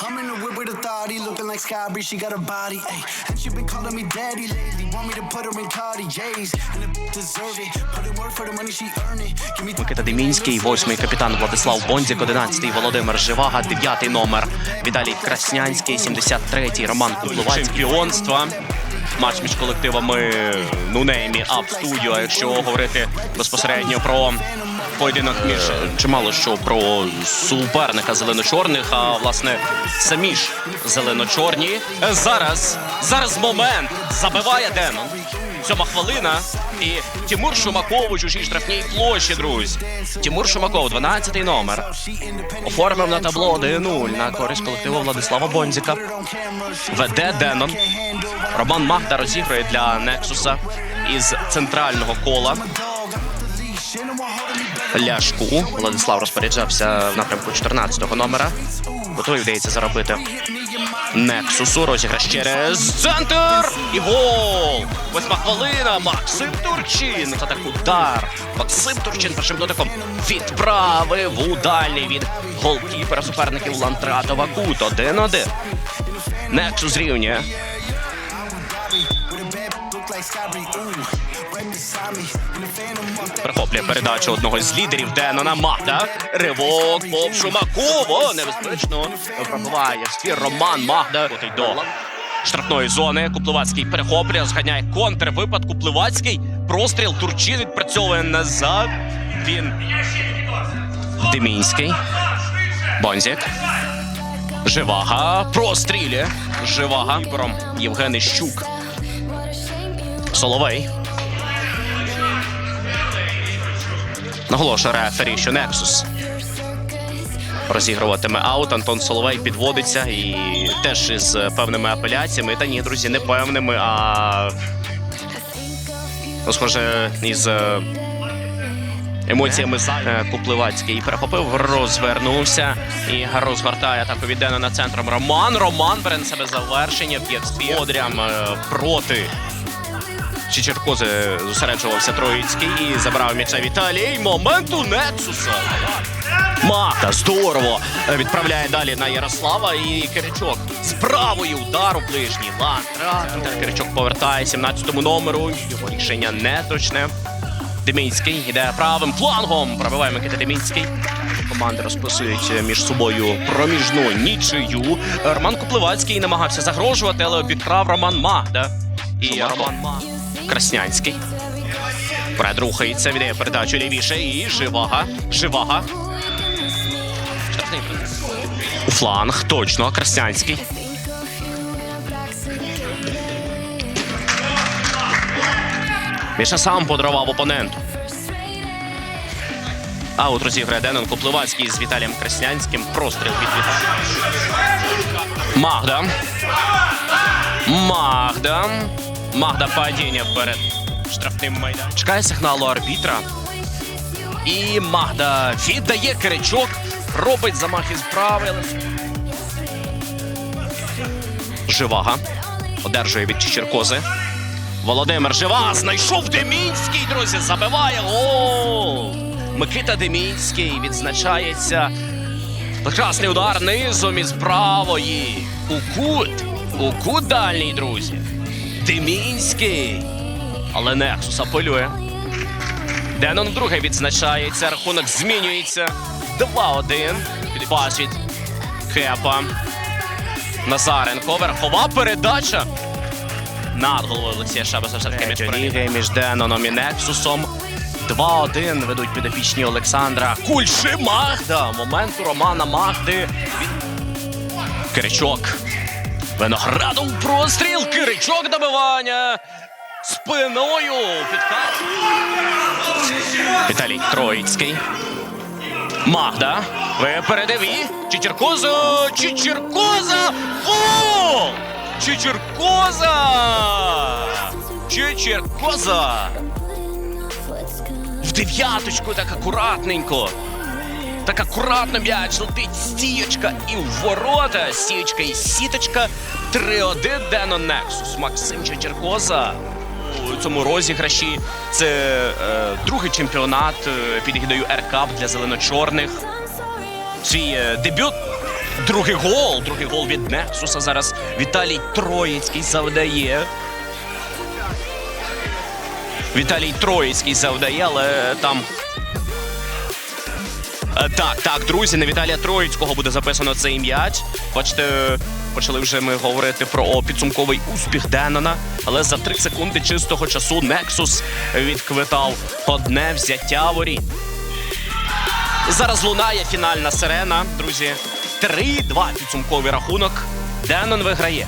I'm in the whip with authority, looking like Sky Bree, she got a body, ayy. And she been calling me daddy lately, want me to put her in Cartier's, and the deserve it. Put in work for the money she earn it. Give me Микита Демінський, восьмий капітан Владислав Бондзік, 11-й Володимир Живага, 9-й номер Віталій Краснянський, 73-й Роман Куплувацький. Чемпіонства. Матч між колективами Нунеймі Ап Студіо. Якщо говорити безпосередньо про поєдинок між чимало що про суперника зелено-чорних, а власне самі ж зелено-чорні. Зараз, зараз момент забиває Денон. Сьома хвилина. І Тимур Шумаков у чужій штрафній площі, друзі. Тимур Шумаков, 12-й номер. Оформив на табло 1-0 на користь колективу Владислава Бонзіка. Веде Денон. Роман Магда розігрує для Нексуса із центрального кола. Ляшку. Владислав розпоряджався в напрямку 14-го номера. Готовий вдається заробити Нексусу. Розіграш через центр. І гол! Восьма хвилина. Максим Турчин. Це так удар. Максим Турчин першим дотиком відправив у дальній від голкіпера суперників Лантратова Кут. 1-1. Нексус рівнює. Прихоплює передачу одного з лідерів Денона Магда. Ривок по Шумаково. Небезпечно. Пробиває ствір Роман Магда. Котить до штрафної зони. Куплевацький перехоплює, зганяє контр. Випад Куплевацький. Простріл Турчин відпрацьовує назад. Він Демінський. Бонзік. Живага. Прострілює. Живага. Євген Іщук. Соловей. Наголошує рефері, що Нексус розігруватиме аут. Антон Соловей підводиться і теж із певними апеляціями. Та ні, друзі, не певними, а ну, схоже, із е, емоціями Е, Купливацький перехопив, розвернувся і розгортає атаку від Денона центром. Роман. Роман бере на себе завершення. В Одрям е, проти Чечеркози зосереджувався Троїцький і забрав м'яча Віталій. Момент у Нексуса. Мата здорово відправляє далі на Ярослава і Киричок з правої удар у ближній лантра. Киричок повертає 17-му номеру. Його рішення не точне. Демінський йде правим флангом. Пробиває Микита Демінський. Команди розписують між собою проміжну нічию. Роман Купливацький намагався загрожувати, але обікрав Роман Магда. І Роман Магда. Краснянський. Вперед рухається, віддає передачу лівіше і живага. Живага. Штрафний. У фланг, точно, Краснянський. Міша сам подарував опоненту. А Аут розіграє Денон Копливацький з Віталієм Краснянським. Простріл від Віталія. Магда. Магда. Магда падіння перед штрафним майданом. Чекає сигналу арбітра. І Магда віддає Киричок. Робить замах із прави. Живага. Одержує від Чечеркози. Володимир Жива знайшов Демінський, друзі, забиває гол. Микита Демінський відзначається. Прекрасний удар низом із правої. У кут. У кут дальній, друзі. Демінський. Але Нексус апелює. Денон вдруге відзначається. Рахунок змінюється. 2-1. Пас від Кепа. Назаренко. Верхова передача. Над головою Олексія Шабаса все-таки між ліги між Деноном і Нексусом. 2-1 ведуть підопічні Олександра. Кульши Магда. Момент у Романа Магди. Киричок. Виноградов простріл. Киричок добивання. Спиною підкат. Віталій Троїцький. Магда. Випередив і Чечеркоза. Чечеркоза. Гол! Чечеркоза! Чечеркоза! В дев'яточку так акуратненько. Так акуратно м'яч летить стієчка і в ворота. Стієчка і сіточка. 3-1 Дено Нексус. Максим Чечеркоза. У цьому розіграші це е, другий чемпіонат е, під гідою Еркап для зелено-чорних. Свій е, дебют Другий гол. Другий гол від Нексуса. Зараз Віталій Троїцький завдає. Віталій Троїцький завдає, але там. Е, Так, так, друзі, на Віталія Троїцького буде записано цей м'яч. Бачите, почали вже ми говорити про підсумковий успіх Денона, але за 3 секунди чистого часу Нексус відквитав одне взяття воріт. Зараз лунає фінальна сирена, друзі. 3-2 підсумковий рахунок. Денон виграє.